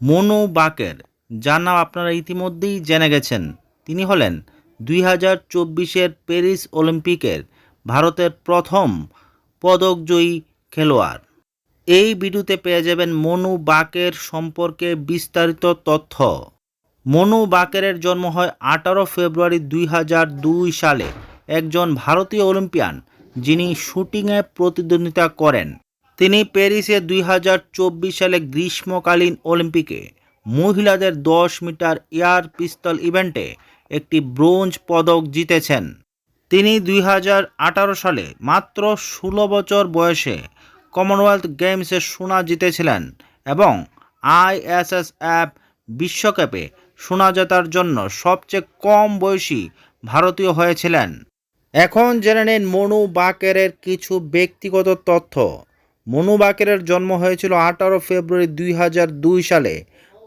মনু বাকের যার নাম আপনারা ইতিমধ্যেই জেনে গেছেন। তিনি হলেন দুই হাজার চব্বিশের প্যারিস অলিম্পিকের ভারতের প্রথম পদকজয়ী খেলোয়াড়। এই ভিডিওতে পেয়ে যাবেন মনু বাকের সম্পর্কে বিস্তারিত তথ্য। মনু বাকেরের জন্ম হয় আঠারো ফেব্রুয়ারি দুই হাজার দুই সালে। একজন ভারতীয় অলিম্পিয়ান, যিনি শুটিংয়ে প্রতিদ্বন্দ্বিতা করেন। তিনি প্যারিসে দুই হাজার চব্বিশ সালে গ্রীষ্মকালীন অলিম্পিকে মহিলাদের দশ মিটার এয়ার পিস্তল ইভেন্টে একটি ব্রোঞ্জ পদক জিতেছেন। তিনি দুই হাজার আঠারো সালে মাত্র ষোলো বছর বয়সে কমনওয়েলথ গেমসে সোনা জিতেছিলেন এবং আইএসএসএফ বিশ্বকাপে সোনা জেতার জন্য সবচেয়ে কম বয়সী ভারতীয় হয়েছিলেন। এখন জেনে নিন মনু বাকেরের কিছু ব্যক্তিগত তথ্য। মনু বাকেরের জন্ম হয়েছিল আঠারো ফেব্রুয়ারি দুই হাজার দুই সালে।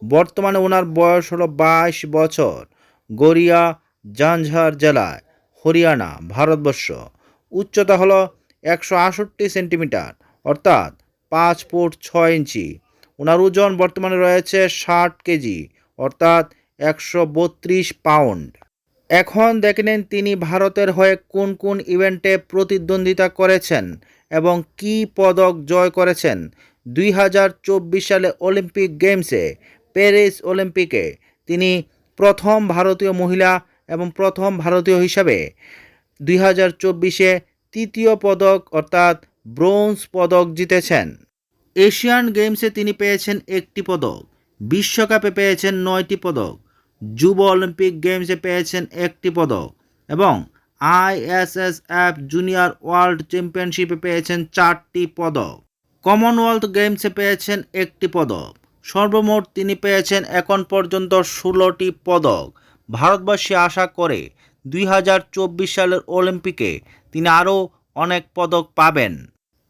বর্তমানে ওনার বয়স হলো বাইশ বছর। গড়িয়া, জাঞ্ঝার জেলায়, হরিয়ানা, ভারতবর্ষ। উচ্চতা হলো একশো সেন্টিমিটার, অর্থাৎ পাঁচ ফুট ছয় ইঞ্চি। ওনার ওজন বর্তমানে রয়েছে ষাট কেজি, অর্থাৎ একশো বত্রিশ পাউন্ড। এখন দেখে নিন তিনি ভারতের হয়ে কোন কোন ইভেন্টে প্রতিদ্বন্দ্বিতা করেছেন এবং কি পদক জয় করেছেন। দুই হাজার চব্বিশ সালে অলিম্পিক গেমসে, প্যারিস অলিম্পিকে তিনি প্রথম ভারতীয় মহিলা এবং প্রথম ভারতীয় হিসাবে দুই হাজার চব্বিশে তৃতীয় পদক অর্থাৎ ব্রোঞ্জ পদক জিতেছেন। এশিয়ান গেমসে তিনি পেয়েছেন একটি পদক, বিশ্বকাপে পেয়েছেন নয়টি পদক যুব অলিম্পিক গেমসে পেয়েছেন একটি পদক এবং আইএসএসএফ জুনিয়র ওয়ার্ল্ড চ্যাম্পিয়নশিপে পেয়েছেন চারটি পদক। কমনওয়েলথ গেমসে পেয়েছেন একটি পদক। সর্বমোট তিনি পেয়েছেন এখন পর্যন্ত ষোলোটি পদক। ভারতবাসী আশা করে দুই হাজার চব্বিশ সালের অলিম্পিকে তিনি আরও অনেক পদক পাবেন।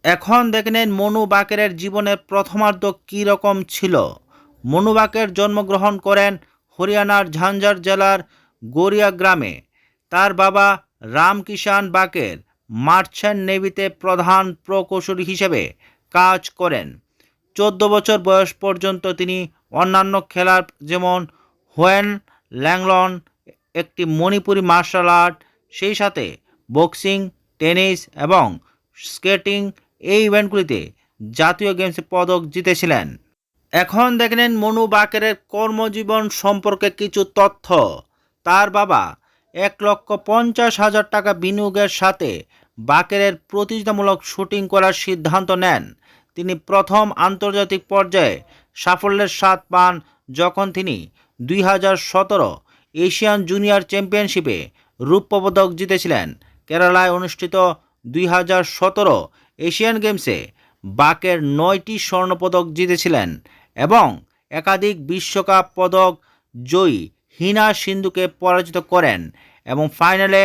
এখন দেখে নেন মনু বাকেরের জীবনের প্রথমার্ধ কী রকম ছিল। মনু বাকের জন্মগ্রহণ করেন হরিয়ানার ঝাঞ্ঝার জেলার গড়িয়া গ্রামে। তার বাবা রামকিষান বাকের মার্চেন্ট নেভিতে প্রধান প্রকৌশলী হিসেবে কাজ করেন। চোদ্দ বছর বয়স পর্যন্ত তিনি অন্যান্য খেলার যেমন হোয়েন ল্যাংলন, একটি মণিপুরি মার্শাল আর্ট, সেই সাথে বক্সিং, টেনিস এবং স্কেটিং এই ইভেন্টগুলিতে জাতীয় গেমসে পদক জিতেছিলেন। এখন দেখলেন মনু বাকেরের কর্মজীবন সম্পর্কে কিছু তথ্য। তার বাবা এক লক্ষ পঞ্চাশ হাজার টাকা বিনিয়োগের সাথে বাকেরের প্রতিযোগিতামূলক শুটিং করার সিদ্ধান্ত নেন। তিনি প্রথম আন্তর্জাতিক পর্যায়ে সাফল্যের স্বাদ পান যখন তিনি দুই হাজার সতেরো এশিয়ান জুনিয়র চ্যাম্পিয়নশিপে রৌপ্য পদক জিতেছিলেন। কেরালায় অনুষ্ঠিত দুই হাজার সতেরো এশিয়ান গেমসে বাকের নয়টি স্বর্ণপদক জিতেছিলেন। এবং একাধিক বিশ্বকাপ পদক জয়ী হিনা সিন্ধুকে পরাজিত করেন এবং ফাইনালে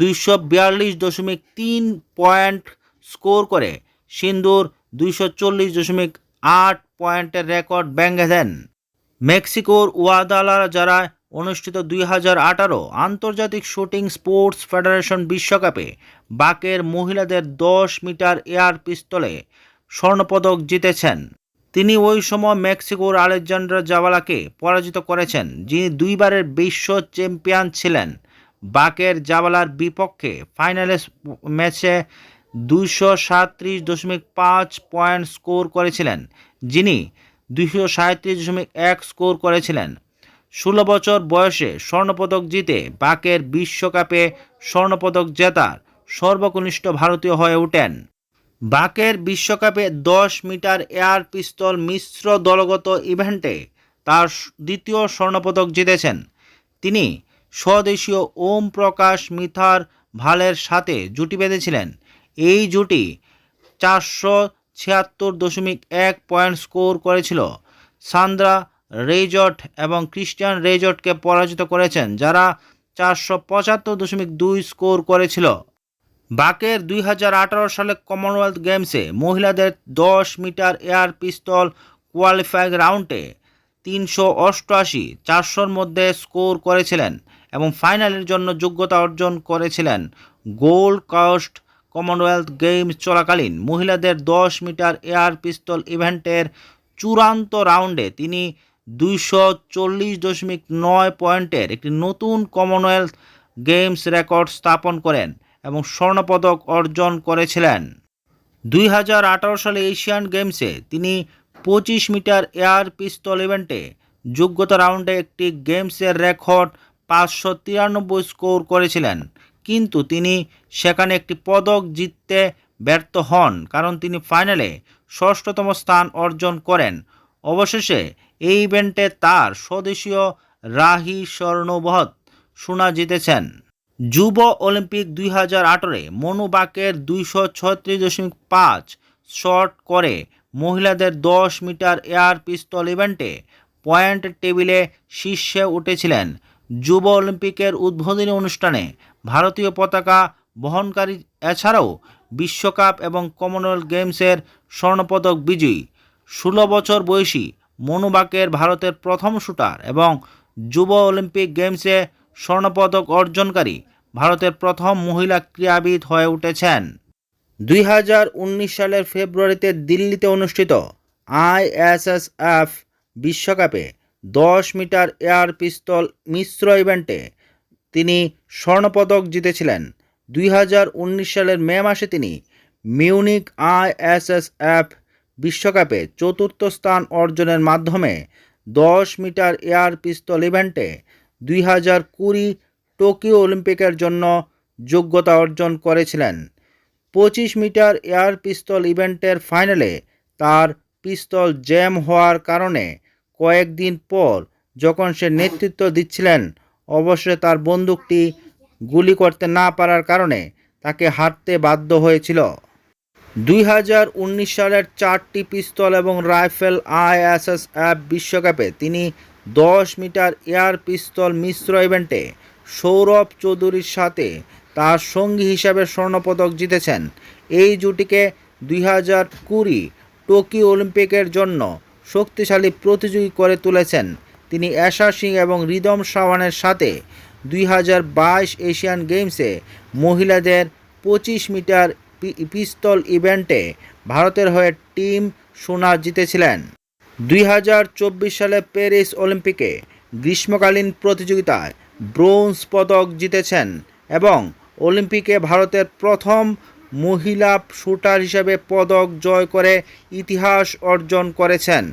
দুইশো বিয়াল্লিশ দশমিক তিন পয়েন্ট স্কোর করে সিন্ধুর দুইশো চল্লিশ দশমিক আট পয়েন্টের রেকর্ড ভেঙে দেন। মেক্সিকোর ওয়াদালার যারা অনুষ্ঠিত দুই হাজার আঠারো আন্তর্জাতিক শুটিং স্পোর্টস ফেডারেশন বিশ্বকাপে বাকের মহিলাদের দশ মিটার এয়ার পিস্তলে স্বর্ণপদক জিতেছেন। তিনি ওই সময় মেক্সিকোর আলেকজান্ডার জাবালাকে পরাজিত করেছেন, যিনি দুইবারের বিশ্ব চ্যাম্পিয়ন ছিলেন। বাকের জাবালার বিপক্ষে ফাইনালে ম্যাচে দুইশো সাঁত্রিশ দশমিক পাঁচ পয়েন্ট স্কোর করেছিলেন, যিনি দুইশো সাঁত্রিশ দশমিক এক স্কোর করেছিলেন। ষোলো বছর বয়সে স্বর্ণপদক জিতে বাকের বিশ্বকাপে স্বর্ণপদক জেতার সর্বকনিষ্ঠ ভারতীয় হয়ে ওঠেন। বাকের বিশ্বকাপে দশ মিটার এয়ার পিস্তল মিশ্র দলগত ইভেন্টে তার দ্বিতীয় স্বর্ণপদক জিতেছেন। তিনি স্বদেশীয় ওম প্রকাশ মিথার ভালের সাথে জুটি বেঁধেছিলেন। এই জুটি চারশো ছিয়াত্তর দশমিক এক পয়েন্ট স্কোর করেছিল। সান্দ্রা রেজট এবং ক্রিস্টিয়ান রেজটকে পরাজিত করেছেন, যারা চারশো পঁচাত্তর দশমিক দুই স্কোর করেছিল। বাকের দুই হাজার আঠারো সালে কমনওয়েলথ গেমসে মহিলাদের দশ মিটার এয়ার পিস্তল কোয়ালিফাইং রাউন্ডে তিনশো অষ্টআশি, চারশোর মধ্যে স্কোর করেছিলেন এবং ফাইনালের জন্য যোগ্যতা অর্জন করেছিলেন গোল্ড কাস্ট কমনওয়েলথ গেমস চলাকালীন মহিলাদের দশ মিটার এয়ার পিস্তল ইভেন্টের চূড়ান্ত রাউন্ডে তিনি দুইশো চল্লিশ দশমিক নয় পয়েন্টের একটি নতুন কমনওয়েলথ গেমস রেকর্ড স্থাপন করেন। এবং স্বর্ণপদক অর্জন করেছিলেন। দুই হাজার আঠারো সালে এশিয়ান গেমসে তিনি পঁচিশ মিটার এয়ার পিস্তল ইভেন্টে যোগ্যতা রাউন্ডে একটি গেমসের রেকর্ড পাঁচশো তিরানব্বই স্কোর করেছিলেন। কিন্তু তিনি সেখানে একটি পদক জিততে ব্যর্থ হন, কারণ তিনি ফাইনালে ষষ্ঠতম স্থান অর্জন করেন। অবশেষে এই ইভেন্টে তার স্বদেশীয় রাহি স্বর্ণবহৎ সোনা জিতেছেন। যুব অলিম্পিক দুই হাজার আঠারোয় মনু বাকের দুইশো ছত্রিশ দশমিক পাঁচ শট করে মহিলাদের দশ মিটার এয়ার পিস্তল ইভেন্টে পয়েন্ট টেবিলে শীর্ষে উঠেছিলেন। যুব অলিম্পিকের উদ্বোধনী অনুষ্ঠানে ভারতীয় পতাকা বহনকারী, এছাড়াও বিশ্বকাপ এবং কমনওয়েলথ গেমসের স্বর্ণপদক বিজয়ী। ষোলো বছর বয়সী মনু বাকের ভারতের প্রথম শুটার এবং যুব অলিম্পিক গেমসে স্বর্ণপদক অর্জনকারী ভারতের প্রথম মহিলা ক্রীড়াবিদ হয়ে উঠেছেন। দুই হাজার উনিশ সালের ফেব্রুয়ারিতে দিল্লিতে অনুষ্ঠিত আইএসএসএফ বিশ্বকাপে দশ মিটার এয়ার পিস্তল মিশ্র ইভেন্টে তিনি স্বর্ণপদক জিতেছিলেন। দুই হাজার উনিশ সালের মে মাসে তিনি মিউনিক আইএসএসএফ বিশ্বকাপে চতুর্থ স্থান অর্জনের মাধ্যমে দশ মিটার এয়ার পিস্তল ইভেন্টে দুই হাজার কুড়ি টোকিও অলিম্পিকের জন্য যোগ্যতা অর্জন করেছিলেন। পঁচিশ মিটার এয়ার পিস্তল ইভেন্টের ফাইনালে তার পিস্তল জ্যাম হওয়ার কারণে কয়েকদিন পর যখন সে নেতৃত্ব দিচ্ছিলেন অবশ্যই তার বন্দুকটি গুলি করতে না পারার কারণে তাকে হারতে বাধ্য হয়েছিল। দুই হাজার উনিশ সালের চারটি পিস্তল এবং রাইফেল আইএসএসএফ বিশ্বকাপে তিনি দশ মিটার এয়ার পিস্তল মিশ্র ইভেন্টে সৌরভ চৌধুরীর সাথে তার সঙ্গী হিসাবে স্বর্ণপদক জিতেছেন। এই জুটিকে দুই হাজার কুড়ি টোকিও অলিম্পিকের জন্য শক্তিশালী প্রতিযোগী করে তুলেছেন। তিনি অ্যাশা সিং এবং রিদম সাওয়ানের সাথে দুই হাজার বাইশ এশিয়ান গেমসে মহিলাদের পঁচিশ মিটার পিস্তল ইভেন্টে ভারতের হয়ে টিম সোনা জিতেছিলেন। দুই হাজার চব্বিশ সালে প্যারিস অলিম্পিকে গ্রীষ্মকালীন প্রতিযোগিতায় ব্রোঞ্জ পদক জিতেছেন এবং অলিম্পিকে ভারতের প্রথম মহিলা শুটার হিসেবে পদক জয় করে ইতিহাস অর্জন করেছেন।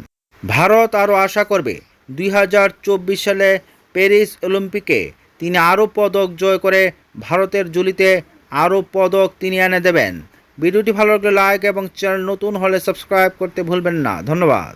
ভারত আরও আশা করবে, দুই হাজার চব্বিশ সালে প্যারিস অলিম্পিকে তিনি আরও পদক জয় করে ভারতের জুলিতে আরও পদক তিনি এনে দেবেন। ভিডিওটি ভালো লাগলে লাইক এবং চ্যানেল নতুন হলে সাবস্ক্রাইব করতে ভুলবেন না। ধন্যবাদ।